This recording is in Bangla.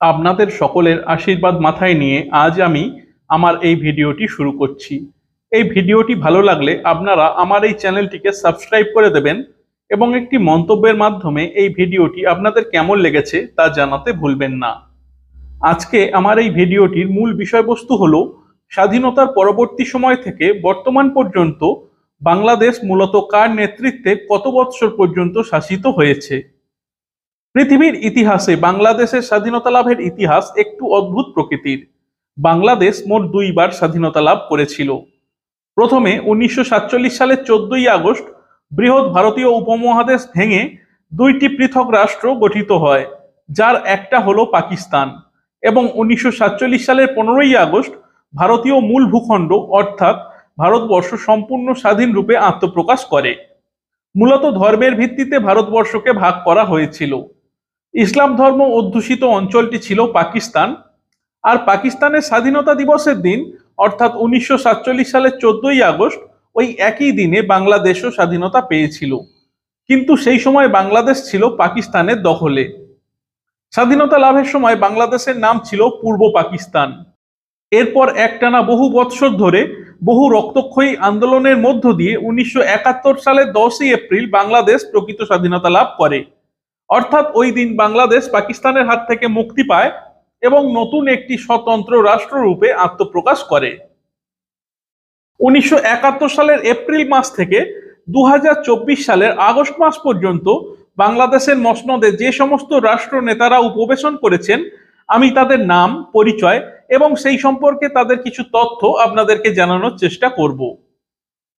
আপনাদের সকলের আশীর্বাদ মাথায় নিয়ে আজ আমি আমার এই ভিডিওটি শুরু করছি। এই ভিডিওটি ভালো লাগলে আপনারা আমার এই চ্যানেলটিকে সাবস্ক্রাইব করে দেবেন এবং একটি মন্তব্যের মাধ্যমে এই ভিডিওটি আপনাদের কেমন লেগেছে তা জানাতে ভুলবেন না। আজকে আমার এই ভিডিওটির মূল বিষয়বস্তু হলো, স্বাধীনতার পরবর্তী সময় থেকে বর্তমান পর্যন্ত বাংলাদেশ মূলত কার নেতৃত্বে কত বৎসর পর্যন্ত শাসিত হয়েছে? পৃথিবীর ইতিহাসে বাংলাদেশের স্বাধীনতা লাভের ইতিহাস একটু অদ্ভুত প্রকৃতির। বাংলাদেশ মোট দুইবার স্বাধীনতা লাভ করেছিল। প্রথমে উনিশশো সাতচল্লিশ সালের চোদ্দই আগস্ট বৃহৎ ভারতীয় উপমহাদেশ ভেঙে দুইটি পৃথক রাষ্ট্র গঠিত হয়, যার একটা হলো পাকিস্তান। এবং উনিশশো সাতচল্লিশ সালের পনেরোই আগস্ট ভারতীয় মূল ভূখণ্ড অর্থাৎ ভারতবর্ষ সম্পূর্ণ স্বাধীন রূপে আত্মপ্রকাশ করে। মূলত ধর্মের ভিত্তিতে ভারতবর্ষকে ভাগ করা হয়েছিল। ইসলাম ধর্ম অধ্যুষিত অঞ্চলটি ছিল পাকিস্তান, আর পাকিস্তানের স্বাধীনতা দিবসের দিন, অর্থাৎ উনিশশো সালের চোদ্দই আগস্ট, ওই একই দিনে বাংলাদেশও স্বাধীনতা পেয়েছিল। কিন্তু সেই সময় বাংলাদেশ ছিল পাকিস্তানের দখলে। স্বাধীনতা লাভের সময় বাংলাদেশের নাম ছিল পূর্ব পাকিস্তান। এরপর একটানা বহু বৎসর ধরে বহু রক্তক্ষয়ী আন্দোলনের মধ্য দিয়ে উনিশশো একাত্তর সালের দশই এপ্রিল বাংলাদেশ প্রকৃত স্বাধীনতা লাভ করে। অর্থাৎ ওই দিন বাংলাদেশ পাকিস্তানের হাত থেকে মুক্তি পায় এবং নতুন একটি স্বতন্ত্র রাষ্ট্ররূপে আত্মপ্রকাশ করে। উনিশশো একাত্তর সালের এপ্রিল মাস থেকে দু হাজার চব্বিশ সালের আগস্ট মাস পর্যন্ত বাংলাদেশের মসনদে যে সমস্ত রাষ্ট্র নেতারা উপবেশন করেছেন, আমি তাদের নাম, পরিচয় এবং সেই সম্পর্কে তাদের কিছু তথ্য আপনাদেরকে জানানোর চেষ্টা করব।